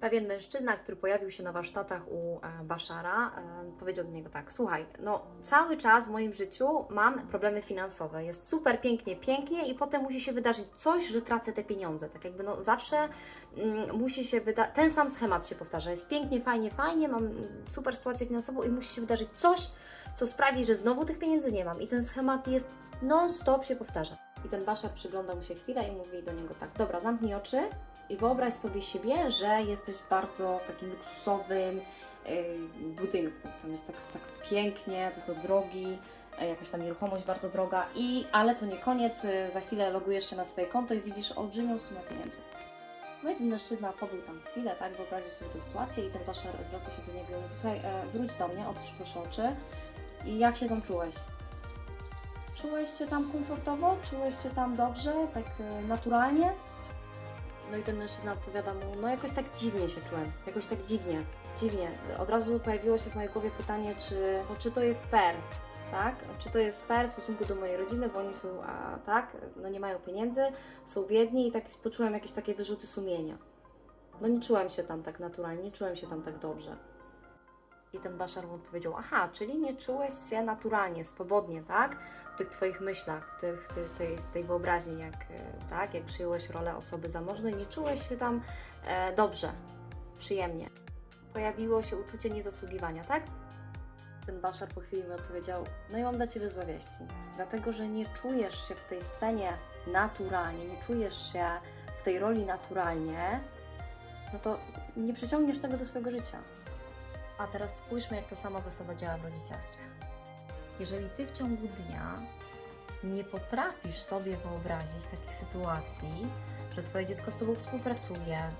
Pewien mężczyzna, który pojawił się na warsztatach u e, Baszara, e, powiedział do niego tak: Słuchaj, no cały czas w moim życiu mam problemy finansowe. Jest super pięknie, pięknie, i potem musi się wydarzyć coś, że tracę te pieniądze. Tak jakby no zawsze mm, musi się wydarzyć, ten sam schemat się powtarza. Jest pięknie, fajnie, fajnie, mam super sytuację finansową i musi się wydarzyć coś, co sprawi, że znowu tych pieniędzy nie mam. I ten schemat jest non-stop się powtarza. I ten Baszar przygląda mu się chwilę i mówi do niego tak: Dobra, zamknij oczy i wyobraź sobie siebie, że jesteś w bardzo takim luksusowym yy, budynku. Tam jest tak, tak pięknie, to co drogi, yy, jakaś tam nieruchomość bardzo droga, i ale to nie koniec. Yy, za chwilę logujesz się na swoje konto i widzisz olbrzymią sumę pieniędzy. No i ten mężczyzna pobył tam chwilę, tak, wyobraził sobie tę sytuację i ten Baszar zwraca się do niego i mówi: Słuchaj, e, wróć do mnie, otwórz proszę oczy. I jak się tam czułeś? Czułeś się tam komfortowo? Czułeś się tam dobrze, tak e, naturalnie? No i ten mężczyzna odpowiada mu, no jakoś tak dziwnie się czułem, jakoś tak dziwnie, dziwnie. Od razu pojawiło się w mojej głowie pytanie, czy, no, czy to jest fair, tak? Czy to jest fair w stosunku do mojej rodziny, bo oni są, a, tak, no nie mają pieniędzy, są biedni i tak poczułem jakieś takie wyrzuty sumienia. No nie czułem się tam tak naturalnie, nie czułem się tam tak dobrze. I ten Baszar mu odpowiedział, aha, czyli nie czułeś się naturalnie, swobodnie, tak? W tych Twoich myślach, w, tych, tej, w tej wyobraźni, jak, e, tak? jak przyjąłeś rolę osoby zamożnej, nie czułeś się tam e, dobrze, przyjemnie. Pojawiło się uczucie niezasługiwania, tak? Ten Baszar po chwili mi odpowiedział, no i mam dla Ciebie złe wieści, dlatego, że nie czujesz się w tej scenie naturalnie, nie czujesz się w tej roli naturalnie, no to nie przyciągniesz tego do swojego życia. A teraz spójrzmy, jak ta sama zasada działa w rodzicielstwie. Jeżeli ty w ciągu dnia nie potrafisz sobie wyobrazić takich sytuacji, że twoje dziecko z tobą współpracuje, mm,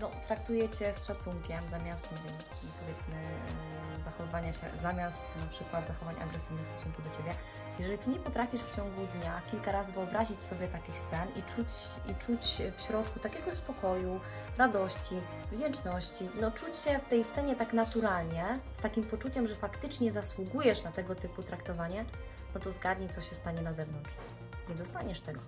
no, traktuje cię z szacunkiem zamiast, nie wiem, powiedzmy, mm, zachowywania się, zamiast na przykład zachowań agresywnych w stosunku do ciebie, jeżeli ty nie potrafisz w ciągu dnia kilka razy wyobrazić sobie takich scen i czuć, i czuć w środku takiego spokoju, radości, wdzięczności, no czuć się w tej scenie tak naturalnie, z takim poczuciem, że faktycznie zasługujesz na tego typu traktowanie, no to zgadnij, co się na zewnątrz. Nie dostaniesz tego.